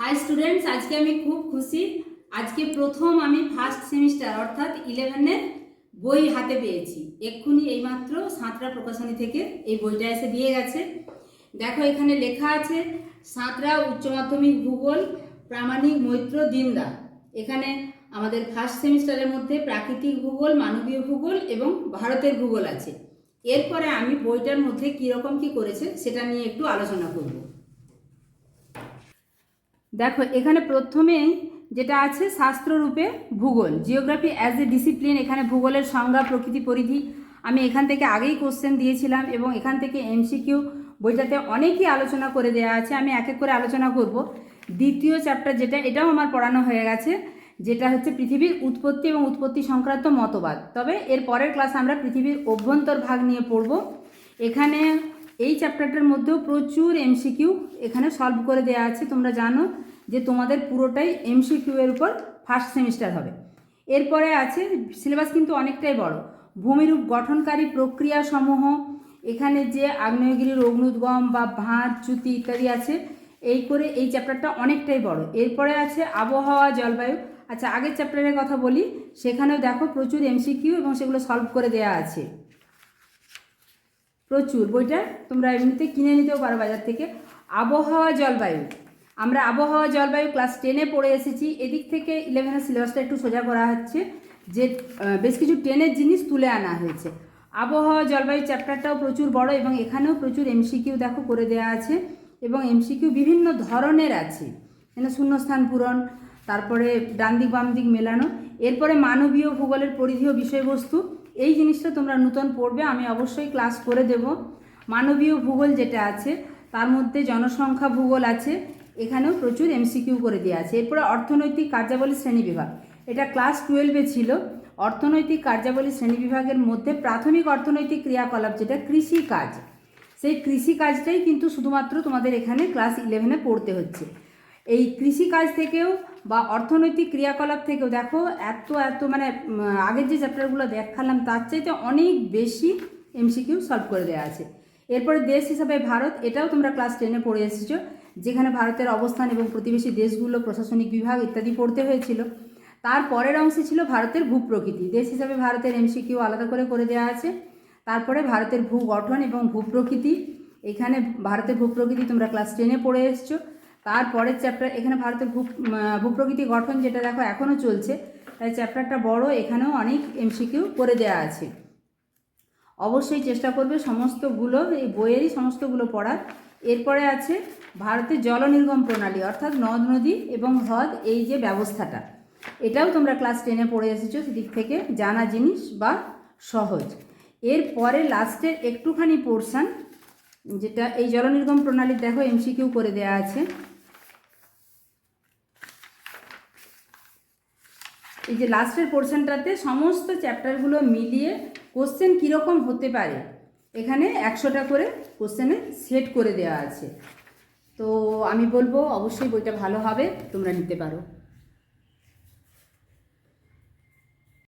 High students আজকে আমি খুব খুশি। আজকে প্রথম আমি ফার্স্ট সেমিস্টার অর্থাৎ ইলেভেনের বই হাতে পেয়েছি। এক্ষুনি এইমাত্র সাঁতরা প্রকাশনী থেকে এই বইটা এসে দিয়ে গেছে। দেখো এখানে লেখা আছে, সাঁতরা উচ্চ মাধ্যমিক ভূগোল, প্রামাণিক মৈত্র, দিনদা। এখানে আমাদের ফার্স্ট সেমিস্টারের মধ্যে প্রাকৃতিক ভূগোল, মানবীয় ভূগোল এবং ভারতের ভূগোল আছে। এরপরে আমি বইটার মধ্যে কীরকম কী করেছে, সেটা নিয়ে একটু আলোচনা করব। দেখো, এখানে প্রথমেই যেটা আছে শাস্ত্ররূপে ভূগোল। জিওগ্রাফি অ্যাজ এ ডিসিপ্লিন এখানে ভূগোলের সংজ্ঞা, প্রকৃতি, পরিধি। আমি এখান থেকে আগেই কোশ্চেন দিয়েছিলাম এবং এখান থেকে এমসিকিউ বইটাতে অনেকই আলোচনা করে দেওয়া আছে। আমি এক এক করে আলোচনা করব। দ্বিতীয় চ্যাপ্টার যেটা, এটাও আমার পড়ানো হয়ে গেছে, যেটা হচ্ছে পৃথিবীর উৎপত্তি এবং উৎপত্তি সংক্রান্ত মতবাদ। তবে এর পরের ক্লাস আমরা পৃথিবীর অভ্যন্তর ভাগ নিয়ে পড়ব। এখানে এই চ্যাপ্টারটার মধ্যেও প্রচুর এমসিকিউ এখানে সলভ করে দেওয়া আছে। তোমরা জানো যে তোমাদের পুরোটাই এমসিকিউ এর উপর ফার্স্ট সেমিস্টার হবে। এরপরে আছে সিলেবাস কিন্তু অনেকটাই বড়। ভূমিরূপ গঠনকারী প্রক্রিয়াসমূহ, এখানে যে আগ্নেয়গিরির অগ্নুদ্গম বা ভাঁজ, চ্যুতি ইত্যাদি আছে, এই করে এই চ্যাপ্টারটা অনেকটাই বড়। এরপরে আছে আবহাওয়া, জলবায়ু। আচ্ছা আগের চ্যাপ্টারের কথা বলি, সেখানেও দেখো প্রচুর এমসিকিউ এবং সেগুলো সলভ করে দেওয়া আছে। প্রচুর। বইটা তোমরা এমনিতে কিনে নিতেও পারো বাজার থেকে। আবহাওয়া জলবায়ু। আমরা আবহাওয়া জলবায়ু ক্লাস টেনে পড়ে এসেছি। এদিক থেকে ইলেভেনের সিলেবাসটা একটু সোজা করা হচ্ছে যে বেশ কিছু টেনের জিনিস তুলে আনা হয়েছে। আবহাওয়া জলবায়ু চ্যাপ্টারটাও প্রচুর বড় এবং এখানেও প্রচুর এমসিকিউ দেখো করে দেওয়া আছে এবং এমসিকিউ বিভিন্ন ধরনের আছে। এখানে শূন্যস্থান পূরণ, তারপরে ডান দিক বাম দিক মেলানো, এরপরে মানবীয় ভূগোলের পরিধি ও বিষয়বস্তু। এই জিনিসটা তোমরা নূতন পড়বে, আমি অবশ্যই ক্লাস করে দেব। মানবীয় ভূগোল যেটা আছে, তার মধ্যে জনসংখ্যা ভূগোল আছে, এখানেও প্রচুর এমসিকিউ করে দেওয়া আছে। এরপরে অর্থনৈতিক কার্যাবলী শ্রেণীবিভাগ এটা ক্লাস টুয়েলভে ছিল। অর্থনৈতিক কার্যাবলী শ্রেণি বিভাগের মধ্যে প্রাথমিক অর্থনৈতিক ক্রিয়াকলাপ যেটা কৃষি কাজ। সেই কৃষি কাজটাই কিন্তু শুধুমাত্র তোমাদের এখানে ক্লাস ইলেভেনে পড়তে হচ্ছে। এই কৃষিকাজ থেকেও বা অর্থনৈতিক ক্রিয়াকলাপ থেকেও দেখো, এত এত মানে আগের যে চ্যাপ্টারগুলো দেখালাম তার চাইতে অনেক বেশি এমসিকিউ সলভ করে দেওয়া আছে। এরপরে দেশ হিসাবে ভারত, এটাও তোমরা ক্লাস টেনে পড়ে এসেছ, যেখানে ভারতের অবস্থান এবং প্রতিবেশী দেশগুলো, প্রশাসনিক বিভাগ ইত্যাদি পড়তে হয়েছিল। তার পরের অংশে ছিল ভারতের ভূপ্রকৃতি। দেশ হিসাবে ভারতের এমসিকিউ আলাদা করে করে দেওয়া আছে। তারপরে ভারতের ভূ গঠন এবং ভূপ্রকৃতি, এখানে ভারতের ভূপ্রকৃতি তোমরা ক্লাস টেনে পড়ে এসছো। তারপরের চ্যাপ্টার এখানে ভারতের ভূ ভূপ্রকৃতি গঠন যেটা দেখো এখনও চলছে, তাই চ্যাপ্টারটা বড়, এখানেও অনেক এমসিকিউ করে দেওয়া আছে। অবশ্যই চেষ্টা করবে সমস্তগুলো, এই বইয়েরই সমস্তগুলো পড়ার। এরপরে আছে ভারতের জল নির্গম প্রণালী, অর্থাৎ নদ, নদী এবং হ্রদ, এই যে ব্যবস্থাটা। এটাও তোমরা ক্লাস টেনে পড়ে এসেছ, সেদিক থেকে জানা জিনিস বা সহজ। এরপরে লাস্টের একটুখানি পোর্শান যেটা এই জল নির্গম প্রণালীর দেখো এমসিকিউ করে দেওয়া আছে। এই যে লাস্টের পোর্শনটাতে সমস্ত চ্যাপ্টারগুলো মিলিয়ে কোশ্চেন কীরকম হতে পারে? এখানে একশোটা করে কোশ্চেনে সেট করে দেওয়া আছে। তো আমি বলব, অবশ্যই বইটা ভালো হবে, তোমরা নিতে পারো।